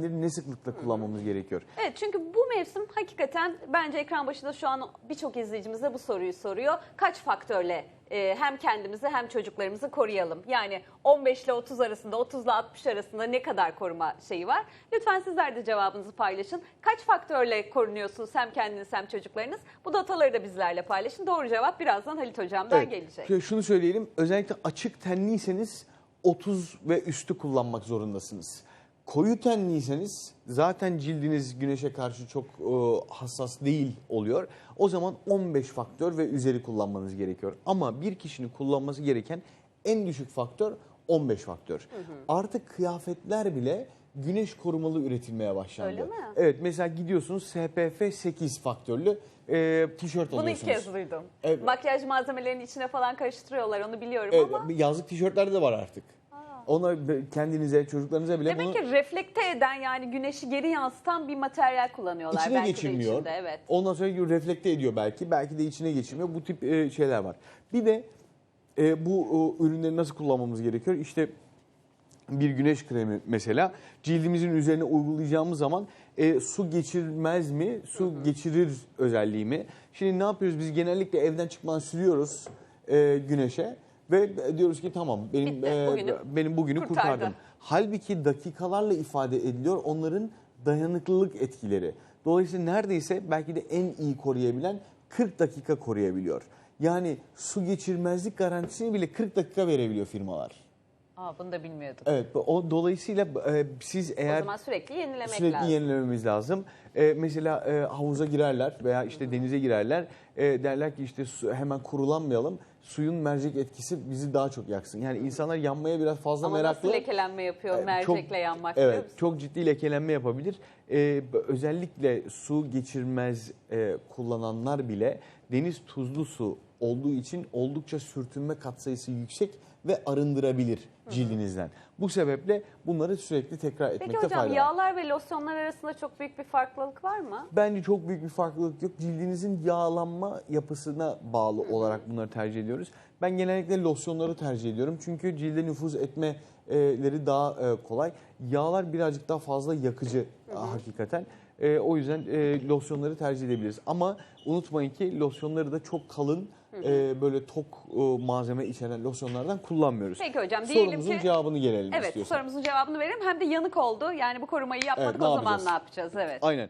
eldivenleri ne sıklıkla kullanmamız gerekiyor? Evet çünkü bu mevsim hakikaten bence ekran başında şu an birçok izleyicimiz de bu soruyu soruyor. Kaç faktörle e, hem kendimizi hem çocuklarımızı koruyalım? Yani 15 ile 30 arasında, 30 ile 60 arasında ne kadar koruma şeyi var? Lütfen sizler de cevabınızı paylaşın. Kaç faktörle korunuyorsunuz hem kendiniz hem çocuklarınız? Bu dataları da bizlerle paylaşın. Doğru cevap birazdan Halit Hocam'dan Evet, gelecek. Şunu söyleyelim. Özellikle açık tenliyseniz 30 ve üstü kullanmak zorundasınız. Koyu tenliyseniz zaten cildiniz güneşe karşı çok e, hassas değil oluyor. O zaman 15 faktör ve üzeri kullanmanız gerekiyor. Ama bir kişinin kullanması gereken en düşük faktör 15 faktör. Artık kıyafetler bile güneş korumalı üretilmeye başlandı. Öyle mi? Evet mesela gidiyorsunuz SPF 8 faktörlü e, tişört Bunu ilk alıyorsunuz. kez duydum. Evet. Makyaj malzemelerinin içine falan karıştırıyorlar onu biliyorum Evet, ama... yazlık tişörtler de var artık. Ona kendinize, çocuklarınıza bile Demek bunu ki reflekte eden yani güneşi geri yansıtan bir materyal kullanıyorlar. içine belki de geçirmiyor. içinde, evet. Ondan sonra reflekte ediyor belki. Belki de içine geçirmiyor. Bu tip e, şeyler var. Bir de e, bu e, ürünleri nasıl kullanmamız gerekiyor? İşte bir güneş kremi mesela cildimizin üzerine uygulayacağımız zaman e, su geçirmez mi? Su geçirir özelliği mi? Şimdi ne yapıyoruz? Biz genellikle evden çıkmadan sürüyoruz e, güneşe ve diyoruz ki tamam benim Bitti, e, bugünü benim bugünü kurtardı. kurtardım. Halbuki dakikalarla ifade ediliyor onların dayanıklılık etkileri. Dolayısıyla neredeyse belki de en iyi koruyabilen 40 dakika koruyabiliyor. Yani su geçirmezlik garantisini bile 40 dakika verebiliyor firmalar. Aa, bunu da bilmiyordum. Evet, o dolayısıyla e, siz o eğer zaman sürekli yenilemek sürekli lazım. yenilememiz lazım. E, mesela e, havuza girerler veya işte denize girerler. E, derler ki işte su, hemen kurulanmayalım. Suyun mercek etkisi bizi daha çok yaksın. Yani insanlar yanmaya biraz fazla Ama meraklı. nasıl lekelenme yapıyor mercekle çok- yanmak Evet, çok ciddi lekelenme yapabilir. Ee, özellikle su geçirmez e, kullananlar bile deniz tuzlu su olduğu için oldukça sürtünme katsayısı yüksek ve arındırabilir cildinizden. Bu sebeple bunları sürekli tekrar Peki etmekte hocam fayda var. yağlar ve losyonlar arasında çok büyük bir farklılık var mı? Bence çok büyük bir farklılık yok. Cildinizin yağlanma yapısına bağlı olarak bunları tercih ediyoruz. Ben genellikle losyonları tercih ediyorum. Çünkü cilde nüfuz etmeleri daha e, kolay. Yağlar birazcık daha fazla yakıcı hakikaten. E, O yüzden e, losyonları tercih edebiliriz. Ama unutmayın ki losyonları da çok kalın e, böyle tok e, malzeme içeren losyonlardan kullanmıyoruz. Peki hocam, diyelim Sorumuzun ki- cevabını gelelim Evet istiyorsan. sorumuzun cevabını verelim. Hem de yanık oldu. Yani bu korumayı yapmadık Evet, ne o zaman yapacağız? ne yapacağız? Evet. Aynen.